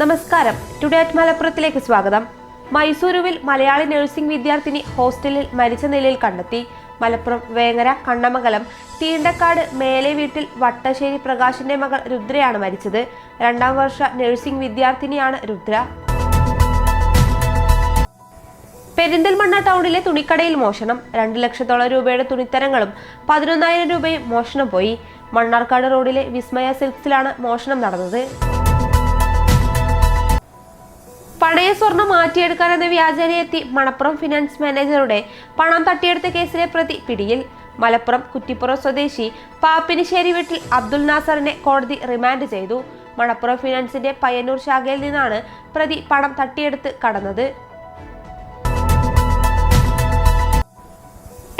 നമസ്കാരം. Today at മലപ്പുറത്തിലേക്ക് സ്വാഗതം. മൈസൂരുവിൽ Malayali nursing വിദ്യാർത്ഥിനി ഹോസ്റ്റലിൽ മരിച്ച നിലയിൽ കണ്ടെത്തി. മലപ്പുറം വേങ്ങര കണ്ണമംഗലം തീണ്ടക്കാട് മേലെ വീട്ടിൽ വട്ടശ്ശേരി പ്രകാശിന്റെ മകൾ രുദ്രയാണ് മരിച്ചത്. രണ്ടാം വർഷ നഴ്സിംഗ് വിദ്യാർത്ഥിനിയാണ് രുദ്ര. പെരിന്തൽമണ്ണ ടൗണിലെ തുണിക്കടയിൽ മോഷണം. രണ്ട് ലക്ഷത്തോളം രൂപയുടെ തുണിത്തരങ്ങളും പതിനൊന്നായിരം രൂപയും മോഷണം പോയി. മണ്ണാർക്കാട് റോഡിലെ വിസ്മയ സിൽക്സിലാണ് മോഷണം നടന്നത്. പണയ സ്വർണം മാറ്റിയെടുക്കാൻ എന്ന എത്തി മണപ്പുറം ഫിനാൻസ് മാനേജറുടെ പണം തട്ടിയെടുത്ത കേസിലെ പ്രതി പിടിയിൽ. മലപ്പുറം കുറ്റിപ്പുറം സ്വദേശി പാപ്പിനിശ്ശേരി വീട്ടിൽ അബ്ദുൽ നാസറിനെ കോടതി റിമാൻഡ് ചെയ്തു. മണപ്പുറം ഫിനാൻസിന്റെ പയ്യന്നൂർ ശാഖയിൽ നിന്നാണ് പ്രതി പണം തട്ടിയെടുത്ത് കടന്നത്.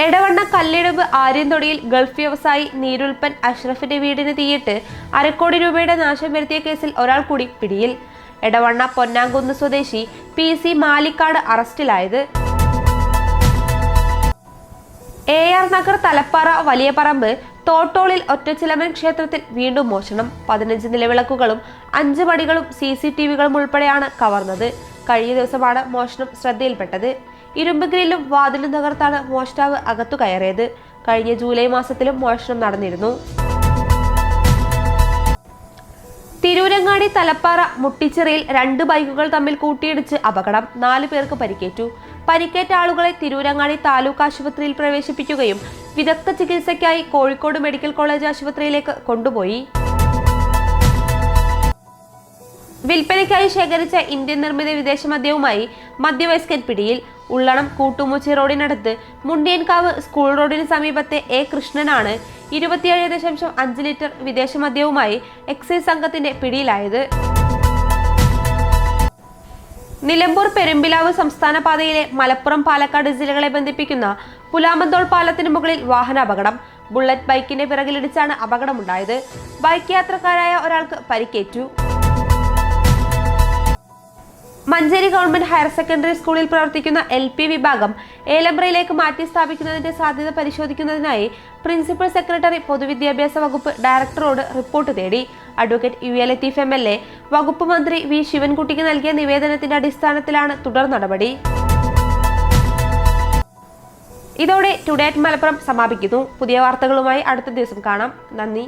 എടവണ്ണ കല്ലിടുമ്പ് ആര്യന്തൊടിയിൽ ഗൾഫ് വ്യവസായി നീരുൽപ്പൻ അഷ്റഫിന്റെ വീടിന് തീയിട്ട് അരക്കോടി രൂപയുടെ നാശം വരുത്തിയ കേസിൽ ഒരാൾ കൂടി പിടിയിൽ. എടവണ്ണ പൊന്നാങ്കുന്ന് സ്വദേശി പി സി മാലിക്കാട് അറസ്റ്റിലായത്. എ ആർ നഗർ തലപ്പാറ വലിയ പറമ്പ് തോട്ടോളിൽ ഒറ്റച്ചിലമൻ ക്ഷേത്രത്തിൽ വീണ്ടും മോഷണം. പതിനഞ്ച് നിലവിളക്കുകളും അഞ്ച് മടികളും സി സി ടി വികളും ഉൾപ്പെടെയാണ് കവർന്നത്. കഴിഞ്ഞ ദിവസമാണ് മോഷണം ശ്രദ്ധയിൽപ്പെട്ടത്. ഇരുമ്പ് ഗ്രില്ലും വാതിലും തകർത്താണ് മോഷ്ടാവ് അകത്തു കയറിയത്. കഴിഞ്ഞ ജൂലൈ മാസത്തിലും മോഷണം നടന്നിരുന്നു. തിരൂരങ്ങാടി തലപ്പാറ മുട്ടിച്ചിറയിൽ രണ്ട് ബൈക്കുകൾ തമ്മിൽ കൂട്ടിയിടിച്ച് അപകടം നാല് പേർക്ക് പരിക്കേറ്റു. പരിക്കേറ്റ ആളുകളെ തിരൂരങ്ങാടി താലൂക്ക് ആശുപത്രിയിൽ പ്രവേശിപ്പിക്കുകയും വിദഗ്ധ ചികിത്സയ്ക്കായി കോഴിക്കോട് മെഡിക്കൽ കോളേജ് ആശുപത്രിയിലേക്ക് കൊണ്ടുപോയി. വിൽപ്പനയ്ക്കായി ശേഖരിച്ച ഇന്ത്യൻ നിർമ്മിത വിദേശ മദ്യവുമായി മദ്യവയസ്കൻ പിടിയിൽ ഉള്ളണം കൂട്ടുമുച്ചി റോഡിനടുത്ത് മുണ്ടിയൻകാവ് സ്കൂൾ റോഡിന് സമീപത്തെ എ കൃഷ്ണനാണ് ഇരുപത്തിയേഴ് ദശാംശം അഞ്ച് ലിറ്റർ വിദേശ മദ്യവുമായി എക്സൈസ് സംഘത്തിന്റെ പിടിയിലായത്. നിലമ്പൂർ പെരുമ്പിലാവ് സംസ്ഥാന പാതയിലെ മലപ്പുറം പാലക്കാട് ജില്ലകളെ ബന്ധിപ്പിക്കുന്ന പുലാമന്തോൾ പാലത്തിന് മുകളിൽ വാഹനാപകടം. ബുള്ളറ്റ് ബൈക്കിന്റെ പിറകിലിടിച്ചാണ് അപകടമുണ്ടായത്. ബൈക്ക് യാത്രക്കാരായ ഒരാൾക്ക് പരിക്കേറ്റു. മഞ്ചേരി ഗവൺമെന്റ് ഹയർ സെക്കൻഡറി സ്കൂളിൽ പ്രവർത്തിക്കുന്ന എൽ പി വിഭാഗം ഏലമ്പ്രയിലേക്ക് മാറ്റി സ്ഥാപിക്കുന്നതിന്റെ സാധ്യത പരിശോധിക്കുന്നതിനായി പ്രിൻസിപ്പൽ സെക്രട്ടറി പൊതുവിദ്യാഭ്യാസ വകുപ്പ് ഡയറക്ടറോട് റിപ്പോർട്ട് തേടി. Advocate U A Latheef M L A വകുപ്പ് മന്ത്രി വി ശിവൻകുട്ടിക്ക് നൽകിയ നിവേദനത്തിന്റെ അടിസ്ഥാനത്തിലാണ് തുടർ നടപടി. ഇതോടെ ടുഡേ അറ്റ് മലപ്പുറം സമാപിക്കുന്നു. പുതിയ വാർത്തകളുമായി അടുത്ത ദിവസം കാണാം. നന്ദി.